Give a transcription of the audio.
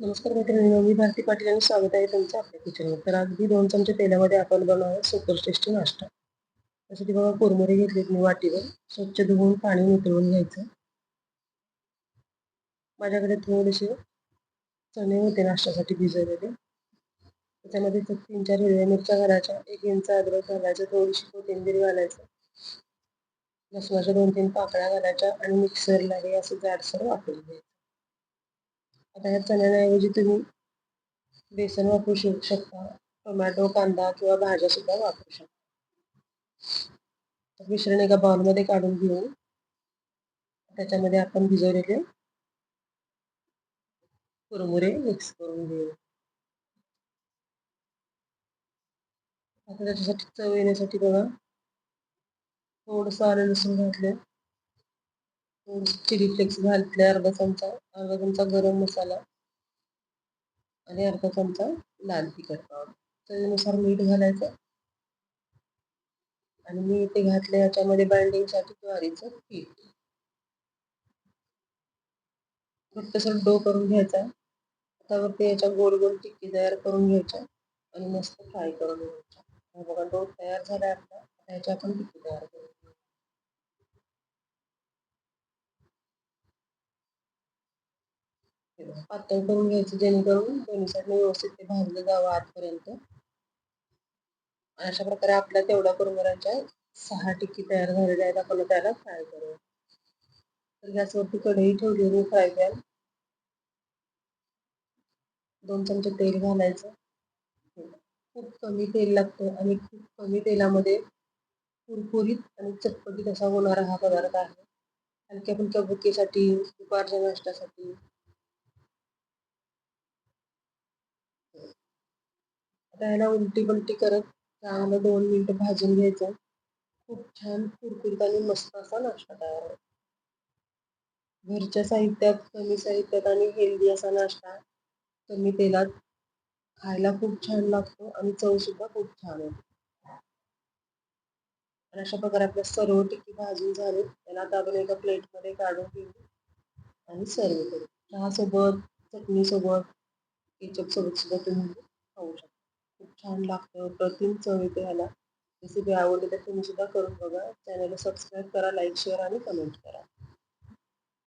नमस्कार मित्रांनो मी भारती पाटील आणि स्वागत आहे तुमचं आपल्या किचनवर. तर अगदी दोन चमचे तेलामध्ये आपण बनवूया सुपर टेस्टी नाश्ता. त्यासाठी बघा कोरमोरे घेतलेत मी वाटीवर. स्वच्छ धुवून पाणी नितळून घ्यायचं. माझ्याकडे थोडेसे चणे होते नाश्त्यासाठी भिजवलेले. त्याच्यामध्ये तीन चार हिरव्या मिरच्या घालायच्या. एक इंच अद्रक घालायचं थोडीशी कोथिंबीर घालायचं. लसणाच्या दोन तीन पाकळ्या घालायच्या आणि मिक्सरला हे असं जाडसर वापरून घ्यायचं. आता ह्या चण्याऐवजी तुम्ही बेसन वापरू शकता. टोमॅटो कांदा किंवा भाज्या सुद्धा वापरू शकता. मिश्रण एका बाउलमध्ये काढून घेऊन त्याच्यामध्ये आपण भिजवलेले कुरमुरे मिक्स करून घेऊ. आता त्याच्यासाठी चव येण्यासाठी बघा. थोडंसं आलं लसूण घातलं. चिली फ्लेक्स घातले अर्धा चमचा अर्धा चमचा गरम मसाला आणि अर्धा चमचा लाल तिखट पावडर. चवीनुसार मीठ घालायचं आणि मी ते घातले याच्यामध्ये बाइंडिंगसाठी ज्वारीचं पीठ. घट्टसर डो करून घ्यायचा. त्यावरती याच्या गोल गोल टिक्की तयार करून घ्यायच्या आणि मस्त फ्राय करून घ्यायच्या. बघा डो तयार झाला आपला. ह्याच्या आपण टिक्की तयार करू. पातळ करून घ्यायचं जेणेकरून दोन्ही साईडने व्यवस्थित ते भाजलं जावं आतपर्यंत. अशा प्रकारे आपल्या तेवढ्या कुरमुऱ्यांच्या सहा टिक्की तयार झालेल्या आहेत. आपण त्याला फ्राय करूया. तर गॅसवरती कढई ठेवली फ्राय पॅन. दोन चमचे तेल घालायचं. खूप कमी तेल लागतं आणि खूप कमी तेलामध्ये कुरकुरीत आणि चटपटीत असा होणारा हा पदार्थ आहे. हलक्या आपण बुकेसाठी दुपारच्या नाश्त्यासाठी त्याला उलटी पलटी करत चांगलं दोन मिनिटं भाजून घ्यायचं. खूप छान कुरकुरीत आणि मस्त असा नाश्ता तयार घरच्या साहित्यात कमी साहित्यात आणि हेल्दी असा नाश्ता कमी तेलात खायला खूप छान लागतो आणि चव सुद्धा खूप छान होते. आणि अशा प्रकारे आपल्या सर्व टिक्की भाजून झाले. त्याला आता आपण एका प्लेटमध्ये काढून घेऊ आणि सर्व करू. चहासोबत चटणीसोबत केचप सोबत सुद्धा तुम्ही छान लागतं. प्रतिम चव येते ह्याला रेसिपी आवडली तर तुम्ही सुद्धा करून बघा. चॅनलला सबस्क्राईब करा लाईक शेअर आणि कमेंट करा.